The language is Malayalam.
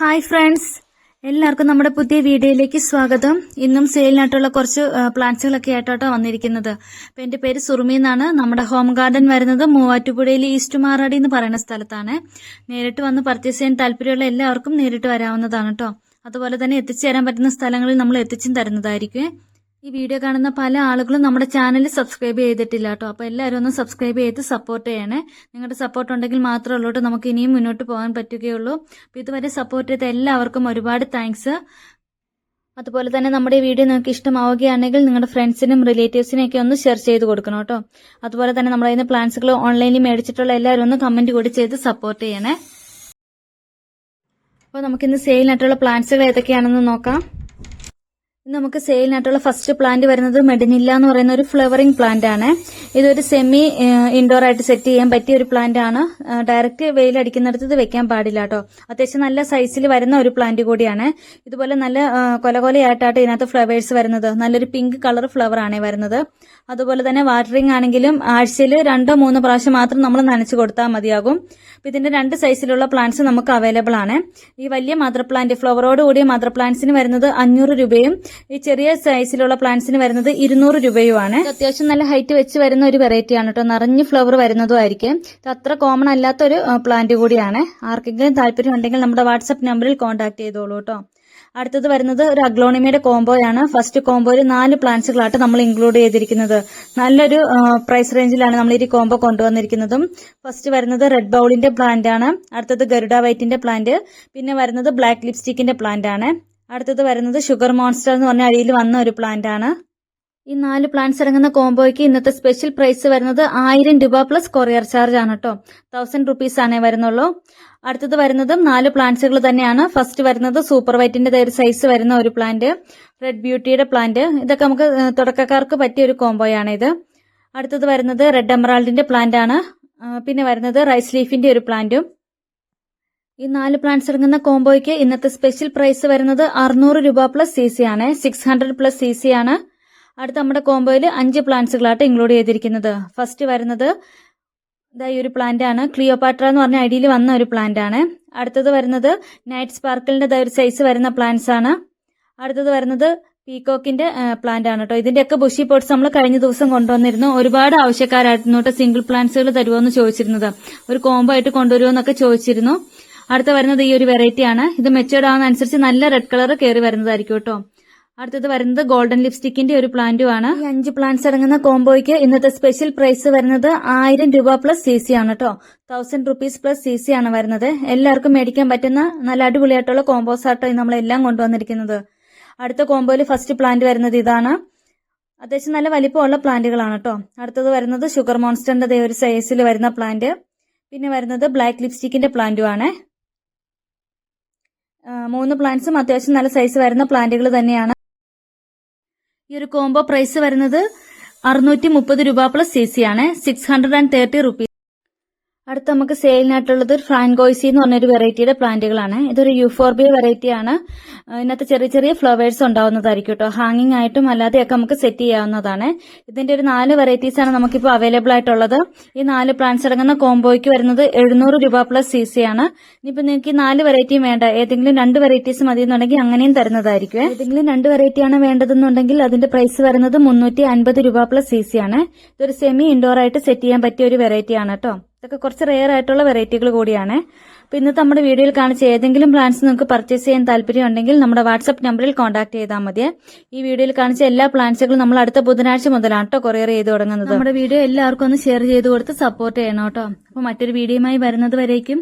ഹായ് ഫ്രണ്ട്സ് എല്ലാവർക്കും നമ്മുടെ പുതിയ വീഡിയോയിലേക്ക് സ്വാഗതം. ഇന്നും സെയിലിനായിട്ടുള്ള കുറച്ച് പ്ലാന്റ്സുകളൊക്കെ ആയിട്ടോട്ടോ വന്നിരിക്കുന്നത്. അപ്പം എന്റെ പേര് സുറുമി എന്നാണ്. നമ്മുടെ ഹോം ഗാർഡൻ വരുന്നത് മൂവാറ്റുപുഴയിൽ ഈസ്റ്റ് മാറാടി എന്ന് പറയുന്ന സ്ഥലത്താണ്. നേരിട്ട് വന്ന് പർച്ചേസ് ചെയ്യാൻ താല്പര്യമുള്ള എല്ലാവർക്കും നേരിട്ട് വരാവുന്നതാണ് കേട്ടോ അതുപോലെ തന്നെ എത്തിച്ചേരാൻ പറ്റുന്ന സ്ഥലങ്ങളിൽ നമ്മൾ എത്തിച്ചും തരുന്നതായിരിക്കും. ഈ വീഡിയോ കാണുന്ന പല ആളുകളും നമ്മുടെ ചാനൽ സബ്സ്ക്രൈബ് ചെയ്തിട്ടില്ല കേട്ടോ. അപ്പോൾ എല്ലാവരും ഒന്ന് സബ്സ്ക്രൈബ് ചെയ്ത് സപ്പോർട്ട് ചെയ്യണേ. നിങ്ങളുടെ സപ്പോർട്ട് ഉണ്ടെങ്കിൽ മാത്രമേ ഉള്ളൂ നമുക്ക് ഇനിയും മുന്നോട്ട് പോകാൻ പറ്റുകയുള്ളൂ. അപ്പോൾ ഇതുവരെ സപ്പോർട്ട് ചെയ്ത എല്ലാവർക്കും ഒരുപാട് താങ്ക്സ് അതുപോലെ തന്നെ നമ്മുടെ ഈ വീഡിയോ നിങ്ങൾക്ക് ഇഷ്ടമാവുകയാണെങ്കിൽ നിങ്ങളുടെ ഫ്രണ്ട്സിനും റിലേറ്റീവ്സിനും ഒക്കെ ഒന്ന് ഷെയർ ചെയ്ത് കൊടുക്കണം കേട്ടോ. അതുപോലെ തന്നെ നമ്മുടെ നിന്ന് പ്ലാൻസുകൾ ഓൺലൈനിൽ മേടിച്ചിട്ടുള്ള എല്ലാവരും ഒന്ന് കമന്റ് കൂടി ചെയ്ത് സപ്പോർട്ട് ചെയ്യണേ. അപ്പോൾ നമുക്കിന്ന് സെയിലിനായിട്ടുള്ള പ്ലാൻസുകൾ ഏതൊക്കെയാണെന്ന് നോക്കാം. ഇന്ന് നമുക്ക് സെയിലിനായിട്ടുള്ള ഫസ്റ്റ് പ്ലാന്റ് വരുന്നത് മെഡിനില്ല എന്ന് പറയുന്ന ഒരു ഫ്ലവറിംഗ് പ്ലാന്റ് ആണ്. ഇതൊരു സെമി ഇൻഡോർ ആയിട്ട് സെറ്റ് ചെയ്യാൻ പറ്റിയ ഒരു പ്ലാന്റ് ആണ്. ഡയറക്റ്റ് വെയിൽ അടിക്കുന്നിടത്ത് ഇത് വെക്കാൻ പാടില്ല കേട്ടോ അത്യാവശ്യം നല്ല സൈസിൽ വരുന്ന ഒരു പ്ലാന്റ് കൂടിയാണ്. ഇതുപോലെ നല്ല കൊലകൊലയായിട്ടാണ് കൊല കൊലയായിട്ടാണ് ഇതിനകത്ത് ഫ്ലവേഴ്സ് വരുന്നത്. നല്ലൊരു പിങ്ക് കളർ ഫ്ലവർ ആണ് വരുന്നത്. അതുപോലെ തന്നെ വാട്ടറിംഗ് ആണെങ്കിലും ആഴ്ചയിൽ രണ്ടോ മൂന്നോ പ്രാവശ്യം മാത്രം നമ്മൾ നനച്ചു കൊടുത്താൽ മതിയാകും. ഇതിന്റെ രണ്ട് സൈസിലുള്ള പ്ലാന്റ്സ് നമുക്ക് അവൈലബിൾ ആണ്. ഈ വലിയ മദർ പ്ലാന്റ് ഫ്ലവറോട് കൂടിയ മദർ പ്ലാന്റ്സിന് വരുന്നത് അഞ്ഞൂറ് രൂപയും ഈ ചെറിയ സൈസിലുള്ള പ്ലാന്റ്സിന് വരുന്നത് ഇരുന്നൂറ് രൂപയുമാണ്. അത്യാവശ്യം നല്ല ഹൈറ്റ് വെച്ച് വരുന്ന ഒരു വെറൈറ്റി ആണ് കേട്ടോ നിറഞ്ഞ് ഫ്ലവർ വരുന്നതും ആയിരിക്കും. അത്ര കോമൺ അല്ലാത്ത ഒരു പ്ലാന്റ് കൂടിയാണ്. ആർക്കെങ്കിലും താല്പര്യം ഉണ്ടെങ്കിൽ നമ്മുടെ വാട്സപ്പ് നമ്പറിൽ കോൺടാക്ട് ചെയ്തോളൂ കേട്ടോ അടുത്തത് വരുന്നത് ഒരു അഗ്ലോണിമയുടെ കോംബോയാണ് ഫസ്റ്റ് കോംബോയിൽ നാല് പ്ലാന്റ്സുകളായിട്ട് നമ്മൾ ഇൻക്ലൂഡ് ചെയ്തിരിക്കുന്നത്. നല്ലൊരു പ്രൈസ് റേഞ്ചിലാണ് നമ്മൾ ഈ കോംബോ കൊണ്ടുവന്നിരിക്കുന്നതും. ഫസ്റ്റ് വരുന്നത് റെഡ് ബൗളിന്റെ പ്ലാന്റ് ആണ്. അടുത്തത് ഗരുഡ വൈറ്റിന്റെ പ്ലാന്റ് പിന്നെ വരുന്നത് ബ്ലാക്ക് ലിപ്സ്റ്റിക്കിന്റെ പ്ലാന്റ് ആണ്. അടുത്തത് വരുന്നത് ഷുഗർ മോൺസ്റ്റർ എന്ന് പറഞ്ഞ അടിയിൽ വന്ന ഒരു പ്ലാന്റ് ആണ്. ഈ നാല് പ്ലാന്റ്സ് ഇറങ്ങുന്ന കോംബോയ്ക്ക് ഇന്നത്തെ സ്പെഷ്യൽ പ്രൈസ് വരുന്നത് ആയിരം രൂപ പ്ലസ് കൊറിയർ ചാർജ് ആണ് കേട്ടോ തൗസൻഡ് റുപ്പീസ് ആണേ വരുന്നുള്ളൂ. അടുത്തത് വരുന്നതും നാല് പ്ലാന്റ്സുകൾ തന്നെയാണ്. ഫസ്റ്റ് വരുന്നത് സൂപ്പർ വൈറ്റിന്റെ ഒരു സൈസ് വരുന്ന ഒരു പ്ലാന്റ് റെഡ് ബ്യൂട്ടിയുടെ പ്ലാന്റ് ഇതൊക്കെ നമുക്ക് തുടക്കക്കാർക്ക് പറ്റിയ ഒരു കോംബോയാണ് ഇത്. അടുത്തത് വരുന്നത് റെഡ് എമറാൾഡിന്റെ പ്ലാന്റ് ആണ്. പിന്നെ വരുന്നത് റൈസ് ലീഫിന്റെ ഒരു പ്ലാന്റും ഈ നാല് പ്ലാന്റ്സ് ഇറങ്ങുന്ന കോംബോയ്ക്ക് ഇന്നത്തെ സ്പെഷ്യൽ പ്രൈസ് വരുന്നത് അറുന്നൂറ് രൂപ പ്ലസ് സി സി ആണ്. Six hundred plus C C ആണ്. അടുത്ത നമ്മുടെ കോംബോയിൽ അഞ്ച് പ്ലാന്റ്സുകളായിട്ട് ഇൻക്ലൂഡ് ചെയ്തിരിക്കുന്നത്. ഫസ്റ്റ് വരുന്നത് ഇതാ ഈ ഒരു പ്ലാന്റ് ആണ്. ക്ലിയോപാട്ര എന്ന് പറഞ്ഞ ഐഡിയിൽ വന്ന ഒരു പ്ലാന്റ് ആണ്. അടുത്തത് വരുന്നത് നൈറ്റ് സ്പാർക്കിളിന്റെ ഒരു സൈസ് വരുന്ന പ്ലാന്റ്സ് ആണ്. അടുത്തത് വരുന്നത് പീകോക്കിന്റെ പ്ലാന്റ് ആണ് കേട്ടോ ഇതിന്റെയൊക്കെ ബുഷി പോട്ട്സ് നമ്മൾ കഴിഞ്ഞ ദിവസം കൊണ്ടുവന്നിരുന്നു. ഒരുപാട് ആവശ്യക്കാരായിരുന്നു കേട്ടോ സിംഗിൾ പ്ലാന്റ്സുകൾ തരുമോ എന്ന് ചോദിച്ചിരുന്നത്. ഒരു കോംബോ ആയിട്ട് കൊണ്ടുവരുമോ എന്നൊക്കെ ചോദിച്ചിരുന്നു. അടുത്ത വരുന്നത് ഈ ഒരു വെറൈറ്റി ആണ്. ഇത് മെച്ചേർഡ് ആവുന്ന അനുസരിച്ച് നല്ല റെഡ് കളർ കയറി വരുന്നതായിരിക്കും കേട്ടോ. അടുത്തത് വരുന്നത് ഗോൾഡൻ ലിപ്സ്റ്റിക്കിന്റെ ഒരു പ്ലാന്റും ആണ്. ഈ അഞ്ച് പ്ലാന്റ്സ് അടങ്ങുന്ന കോംബോയ്ക്ക് ഇന്നത്തെ സ്പെഷ്യൽ പ്രൈസ് വരുന്നത് ആയിരം രൂപ പ്ലസ് സി സി ആണ് കേട്ടോ. Thousand rupees plus C C ആണ് വരുന്നത്. എല്ലാവർക്കും മേടിക്കാൻ പറ്റുന്ന നല്ല അടിപൊളിയായിട്ടുള്ള കോംബോസ് ആട്ടോ നമ്മളെല്ലാം കൊണ്ടുവന്നിരിക്കുന്നത്. അടുത്ത കോംബോയിൽ ഫസ്റ്റ് പ്ലാന്റ് വരുന്നത് ഇതാണ്. അത്യാവശ്യം നല്ല വലിപ്പമുള്ള പ്ലാന്റുകളാണ് കേട്ടോ. അടുത്തത് വരുന്നത് ഷുഗർ മോൺസ്റ്ററിന്റെ ഒരു സൈസിൽ വരുന്ന പ്ലാന്റ് പിന്നെ വരുന്നത് ബ്ലാക്ക് ലിപ്സ്റ്റിക്കിന്റെ പ്ലാന്റും ആണ്. മൂന്ന് പ്ലാന്റ്സും അത്യാവശ്യം നല്ല സൈസ് വരുന്ന പ്ലാന്റുകൾ തന്നെയാണ്. ഈ ഒരു കോംബോ പ്രൈസ് വരുന്നത് അറുന്നൂറ്റി രൂപ പ്ലസ് സി സി ആണ്. സിക്സ് ഹൺഡ്രഡ് ആൻഡ് തേർട്ടി അടുത്ത നമുക്ക് സെയിലിനായിട്ടുള്ളത് ഫ്രാൻകോയ്സി എന്ന് പറഞ്ഞൊരു വെറൈറ്റിയുടെ പ്ലാന്റുകളാണ്. ഇതൊരു യൂഫോർബിയ വെറൈറ്റി ആണ് ഇതിനകത്ത് ചെറിയ ചെറിയ ഫ്ലവേഴ്സ് ഉണ്ടാവുന്നതായിരിക്കും കേട്ടോ. ഹാങ്ങിങ് ആയിട്ടും അല്ലാതെയൊക്കെ നമുക്ക് സെറ്റ് ചെയ്യാവുന്നതാണ്. ഇതിന്റെ ഒരു നാല് വെറൈറ്റീസ് ആണ് നമുക്കിപ്പോൾ അവൈലബിൾ ആയിട്ടുള്ളത്. ഈ നാല് പ്ലാന്റ്സ് അടങ്ങുന്ന കോംബോയ്ക്ക് വരുന്നത് എഴുന്നൂറ് രൂപ പ്ലസ് സി സി ആണ്. ഇനിയിപ്പോൾ നിങ്ങൾക്ക് ഈ നാല് വെറൈറ്റിയും വേണ്ട. ഏതെങ്കിലും രണ്ട് വെറൈറ്റീസ് മതി എന്നുണ്ടെങ്കിൽ അങ്ങനെയും തരുന്നതായിരിക്കും. ഏതെങ്കിലും രണ്ട് വെറൈറ്റിയാണ് വേണ്ടതെന്നുണ്ടെങ്കിൽ അതിന്റെ പ്രൈസ് വരുന്നത് മുന്നൂറ്റി അൻപത് രൂപ പ്ലസ് സി സി ആണ്. ഇതൊരു സെമി ഇൻഡോർ ആയിട്ട് സെറ്റ് ചെയ്യാൻ പറ്റിയ ഒരു വെറൈറ്റിയാണ് കേട്ടോ. ഇതൊക്കെ കുറച്ച് റെയർ ആയിട്ടുള്ള വെറൈറ്റികൾ കൂടിയാണ്. അപ്പോൾ ഇന്നത്തെ നമ്മുടെ വീഡിയോയിൽ കാണിച്ച ഏതെങ്കിലും പ്ലാന്റ്സ് നിങ്ങൾക്ക് പർച്ചേസ് ചെയ്യാൻ താല്പര്യം ഉണ്ടെങ്കിൽ നമ്മുടെ വാട്സപ്പ് നമ്പറിൽ കോൺടാക്ട് ചെയ്താൽ മതി. ഈ വീഡിയോയിൽ കാണിച്ച എല്ലാ പ്ലാന്റ്സുകളും നമ്മൾ അടുത്ത ബുധനാഴ്ച മുതലാണ് കേട്ടോ കൊറിയർ ചെയ്ത് തുടങ്ങുന്നത്. നമ്മുടെ വീഡിയോ എല്ലാവർക്കും ഒന്ന് ഷെയർ ചെയ്ത് കൊടുത്ത് സപ്പോർട്ട് ചെയ്യണം കേട്ടോ അപ്പോൾ മറ്റൊരു വീഡിയോയുമായി വരുന്നത് വരേക്കും.